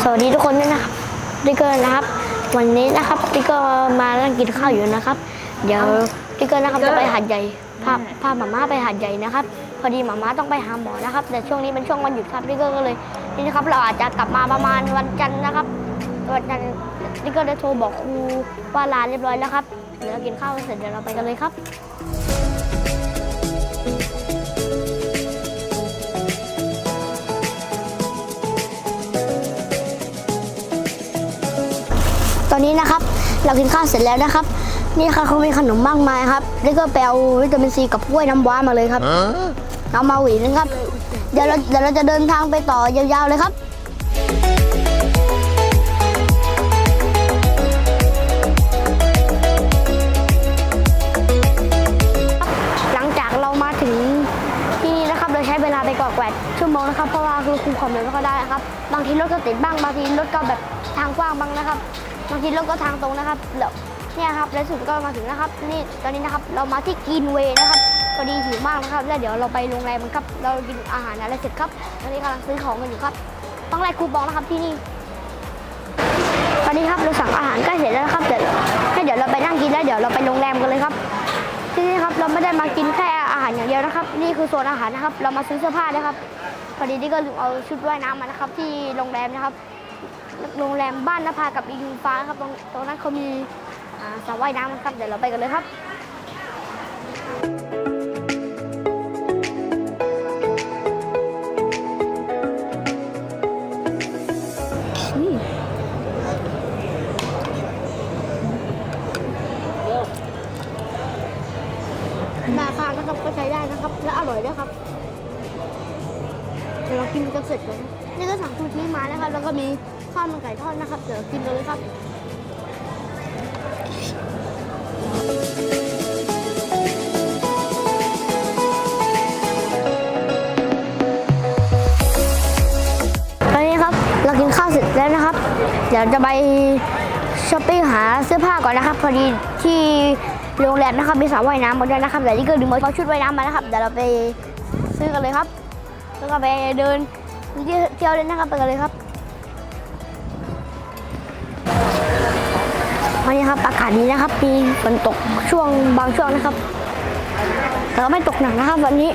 สวัสดีทุกคนด้วยนะครับดิกเกอร์นะครับ วันนี้นะครับดิกเกอร์มานั่งกินข้าวอยู่นะครับ เดี๋ยวดิกเกอร์นะครับจะไปหาดใหญ่พาพาหมาม่าไปหาดใหญ่นะครับ พอดีหมาม่าต้องไปหาหมอนะครับ แต่ช่วงนี้เป็นช่วงวันหยุดครับดิกเกอร์ก็เลยนี่นะครับ เราอาจจะกลับมาประมาณวันจันทร์นะครับวันจันทร์ดิกเกอร์ได้โทรบอกครูว่าลาเรียบร้อยแล้วครับเดี๋ยวเรากินข้าวเสร็จเดี๋ยวเราไปกันเลยครับ นนี้นะครับ เรากินข้าวเสร็จแล้วนะครับ นี่ค่ะเขามีขนมมากมายครับแล้วก็ไปเอาวิตามินซีกับกล้วยน้ำว้ามาเลยครับเอามาหวีนึงครับ เดี๋ยวเราเดี๋ยวเราจะเดินทางไปต่อยาวๆเลยครับหลังจากเรามาถึงที่นี่นะครับเราใช้เวลาไปกว่าแกวดชั่วโมงนะครับ เพราะว่าคือคุมความเร็วไม่ค่อยได้นะครับ บางทีรถก็ติดบ้าง บางทีรถก็แบบทางกว้างบ้างนะครับ บางทีรถก็ทางตรงนะครับแล้วเนี่ยครับในสุดก็มาถึงนะครับ นี่ตอนนี้นะครับเรามาที่กินเวนะครับพอดีหิวมากนะครับ แล้วเดี๋ยวเราไปโรงแรมกันครับ เรากินอาหารอะไรเสร็จครับตอนนี้กำลังซื้อของกันอยู่ครับ ต้องไล่คูปองนะครับที่นี่ตอนนี้ครับเราสั่งอาหารใกล้เสร็จแล้วครับเดี๋ยวให้เดี๋ยวเราไปนั่งกินแล้วเดี๋ยวเราไปโรงแรมกันเลยครับที่นี่ครับเราไม่ได้มากินแค่อาหารอย่างเดียวนะครับ นี่คือโซนอาหารนะครับ เรามาซื้อเสื้อผ้านะครับ พอดีที่ก็ลืมเอาชุดว่ายน้ำมานะครับ ที่โรงแรมนะครับ โรงแรมบ้านนภากับอิงฟ้าครับตรงตรงนั้นเขามีสระว่ายน้ำนะครับเดี๋ยวเราไปกันเลยครับราคานะครับก็ใช้ได้นะครับ และอร่อยด้วยครับเดี๋ยวเรากินกันเสร็จก่อนนะนี่ก็สั่งซูชิมานะครับแล้วก็มี ข้าวมันไก่ทอดนะครับ เดี๋ยวกินกันเลยครับตอนนี้ครับเรากินข้าวเสร็จแล้วนะครับ เดี๋ยวจะไปช้อปปิ้งหาเสื้อผ้าก่อนนะครับ พอดีที่โรงแรมนะครับมีสระว่ายน้ำหมดด้วยนะครับแต่ที่ก็ดึงเอาชุดว่ายน้ำมานะครับเดี๋ยวเราไปซื้อกันเลยครับ แล้วก็ไปเดินเที่ยวเล่นนะครับไปกันเลยครับ วันนี้ครับอากาศดีนะครับ มีฝนตกช่วงบางช่วงนะครับ แต่ก็ไม่ตกหนักนะครับ วันนี้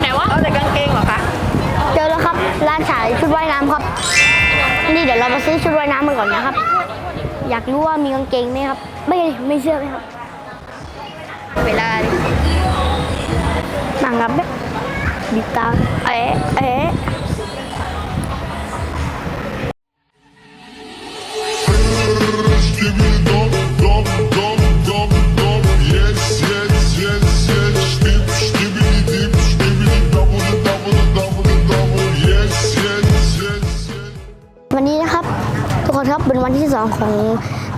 ไหนวะเอาแต่กางเกงเหรอคะเจอแล้วครับร้านขายชุดว่ายน้ำครับนี่เดี๋ยวเรามาซื้อชุดว่ายน้ำมาก่อนนะครับ อยากรู้ว่ามีกางเกงไหมครับ ไม่ไม่เชื่อไหมครับ เวลาหนังครับดิตาเอ๊ะเอ๊ะ 2 ของ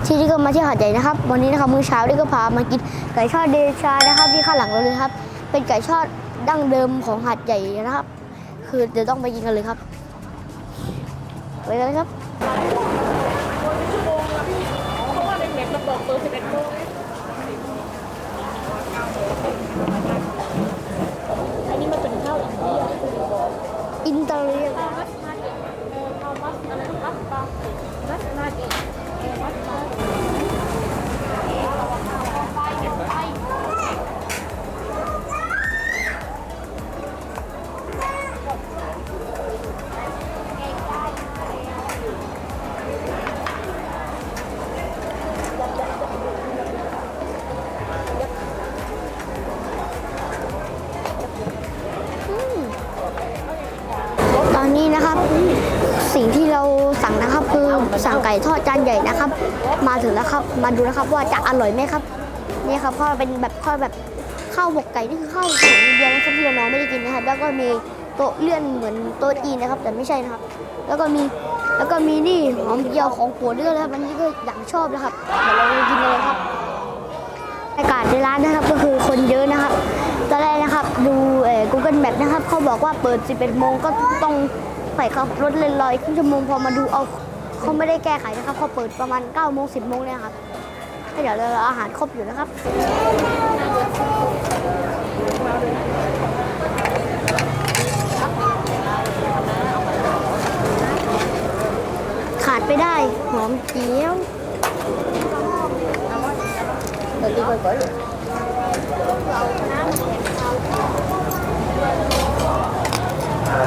ที่ที่ก็มาที่หาดใหญ่นะครับ วันนี้นะครับมื้อเช้าที่ก็พามากินไก่ทอดเดชานะครับ ที่ข้างหลังเราเลยครับ เป็นไก่ทอดดั้งเดิมของหาดใหญ่นะครับ คือเดี๋ยวต้องไปกินกันเลยครับไปกันเลยครับอินเตอร์เรียน สั่งไก่ทอดจานใหญ่นะครับ มาถึงแล้วครับมาดูนะครับว่าจะอร่อยไหมครับ นี่ครับข้าวเป็นแบบข้าวแบบข้าวหมกไก่นี่คือข้าวของอินเดียนะครับที่น้องไม่ได้กินนะครับแล้วก็มีโต๊ะเลื่อนเหมือนโต๊ะจีนนะครับ แต่ไม่ใช่นะครับ แล้วก็มีแล้วก็มีนี่หอมเจียวของผัวเลือดนะครับอันนี้ก็อย่างชอบนะครับเดี๋ยวเราไปกินเลยครับอากาศในร้านนะครับก็คือคนเยอะนะครับตอนแรกนะครับดูเอ่อ Google Map นะครับเขาบอกว่าเปิด 11โมงก็ต้องใส่ขับรถเลนลอยครึ่งชั่วโมงพอมาดูเอา เขาไม่ได้แก้ไขนะครับเขาเปิดประมาณ9ก้าโมงสิบโมงเลยครับให้เดี๋ยวเราอาหารครบอยู่นะครับขาดไปได้หอมเจียว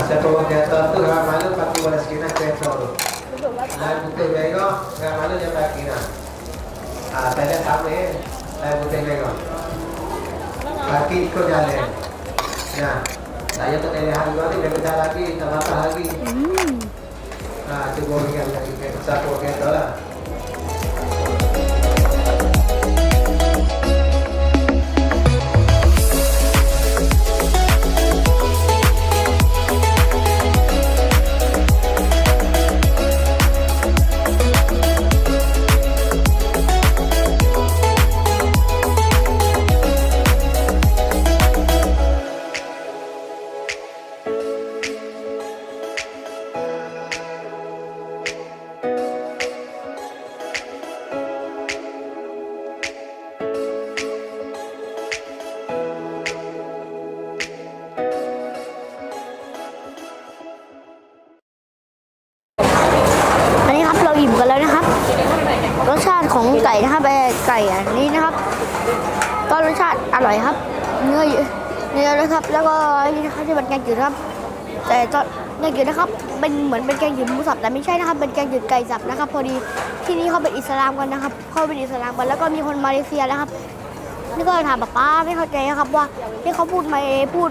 เซตโลเกตตัวรามาลุปัตติวรสกินะเกตโต Lai Putih Begok Dengan mana dia pakai nak ha, Saya dah tahu ni Lai Putih Begok Kaki ikut jalan Nah Saya tak tanya hari ni Dia besar lagi Tak patah lagi Hmm Ha, tu boleh yang lagi Satu kereta lah ของไก่นะครับร่ไก่อันนี้นะครับ ก็รสชาติอร่อยครับ เนื้อเยอะเนื้อนะครับ แล้วก็อันนี่นะครับที่เป็นแกงจืดครับ แต่ก็แกงจืดนะครับ เป็นเหมือนเป็นแกงจืดหมูสับแต่ไม่ใช่นะครับ เป็นแกงจืดไก่สับนะครับ พอดีที่นี่เขาเป็นอิสลามกันนะครับเขาเป็นอิสลามกันแล้วก็มีคนมาเลเซียนะครับนี่ก็ถามป๊าป้าไม่เข้าใจนะครับว่าที่เขาพูดไม่พูด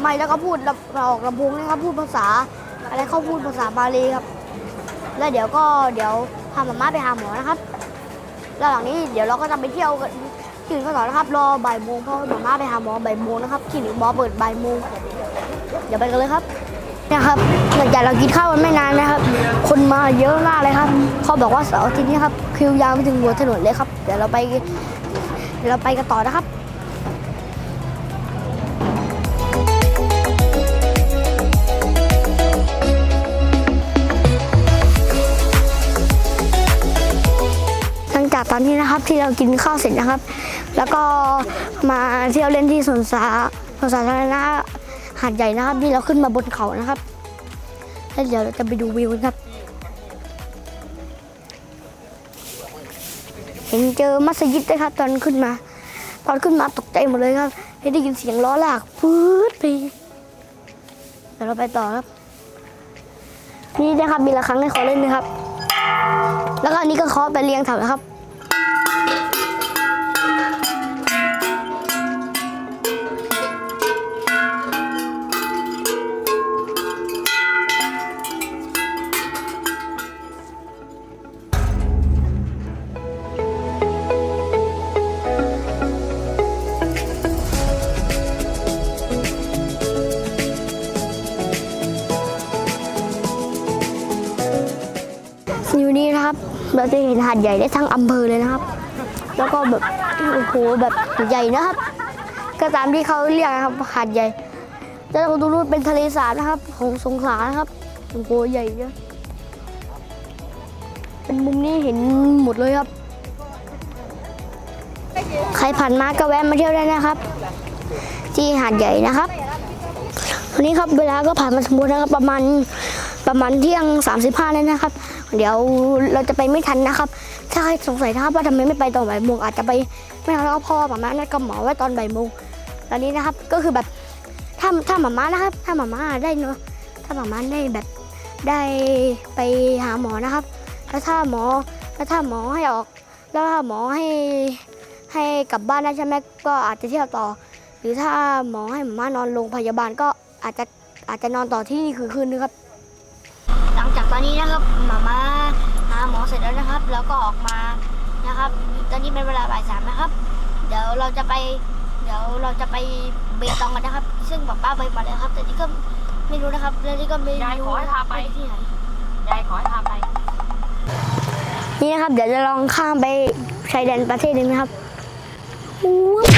ไม่แล้วก็พูดเราออกลำโพงนะครับพูดภาษา อะไรเขาพูดภาษาบาลีครับ แล้วเดี๋ยวก็เดี๋ยวพามาม่าไปหาหมอนะครับ แล้วหลังนี้เดี๋ยวเราก็จะไปเที่ยวกันที่อื่นกันต่อนะครับ รอบ่ายโมงเพราะหมาม่าไปหาหมอบ่ายโมงนะครับคลินิกหมอเปิดบ่ายโมงเดี๋ยวไปกันเลยครับเนี่ยครับหลังจากเรากินข้าวมันไม่นานนะครับ คนมาเยอะมากเลยครับ เขาบอกว่าเสาร์อาทิตย์นี้ครับคิวยาวไปถึงหัวถนนเลยครับ เดี๋ยวเราไปเดี๋ยวเราไปกันต่อนะครับ ตอนนี้นะครับที่เรากินข้าวเสร็จนะครับ แล้วก็มาเที่ยวเล่นที่สวนสาสวนสาธารณะหาดใหญ่นะครับนี่เราขึ้นมาบนเขานะครับแล้วเดี๋ยวเราจะไปดูวิวกันครับ เห็นเจอมัสยิดด้วยครับ ตอนขึ้นมา ตอนขึ้นมาตกใจหมดเลยครับได้ยินเสียงล้อลากปื๊ดไปเดี๋ยวเราไปต่อครับ นี่นะครับมีระฆังให้ขอเล่นนะครับ แล้วก็อันนี้ก็เคาะไปเรียงแถวนะครับ อยู่นี่นะครับ เราจะเห็นหาดใหญ่ได้ทั้งอำเภอเลยนะครับ แล้วก็แบบโอ้โหแบบใหญ่นะครับ ก็ตามที่เขาเรียกนะครับหาดใหญ่แล้วตรงนู้นเป็นทะเลสาบนะครับ ของสงขลานะครับโอ้โหใหญ่เยอะเป็นมุมนี้เห็นหมดเลยครับ ใครผ่านมาก็แวะมาเที่ยวได้นะครับ ที่หาดใหญ่นะครับวันนี้ครับเวลาก็ผ่านมาสมบูรณ์นะครับประมาณประมาณเที่ยง 35แล้วนะครับ เดี๋ยวเราจะไปไม่ทันนะครับ ถ้าใครสงสัยนะครับว่าทำไมไม่ไปตอนบ่ายโมงอาจจะไปไม่ทันแล้วก็พ่อหมาม่านัดกับหมอไว้ตอนบ่ายโมงตอนนี้นะครับก็คือแบบถ้าถ้าหมาม่านะครับ ถ้าหมาม่าได้เนอะถ้าหมาม่าได้แบบได้ไปหาหมอนะครับ แล้วถ้าหมอแล้วถ้าหมอให้ออก แล้วถ้าหมอให้ให้กลับบ้านได้ใช่ไหมก็อาจจะเที่ยวต่อ หรือถ้าหมอให้หมามานอนโรงพยาบาลก็อาจจะอาจจะนอนต่อที่นี่คือคืนนึงครับ ตอนนี้นะครับหมาม่าหาหมอเสร็จแล้วนะครับ แล้วก็ออกมานะครับ ตอนนี้เป็นเวลาบ่ายสามนะครับ เดี๋ยวเราจะไป เดี๋ยวเราจะไปเบตงกันนะครับ ซึ่งป๊าป้าไปมาแล้วครับ แต่นี่ก็ไม่รู้นะครับ แล้วนี่ก็ไม่ยายขรู้อให้พาไป ที่ไหน ยายขอให้พาไป นี่นะครับ เดี๋ยวจะลองข้ามไปชายแดนประเทศหนึงนะครับอู้ว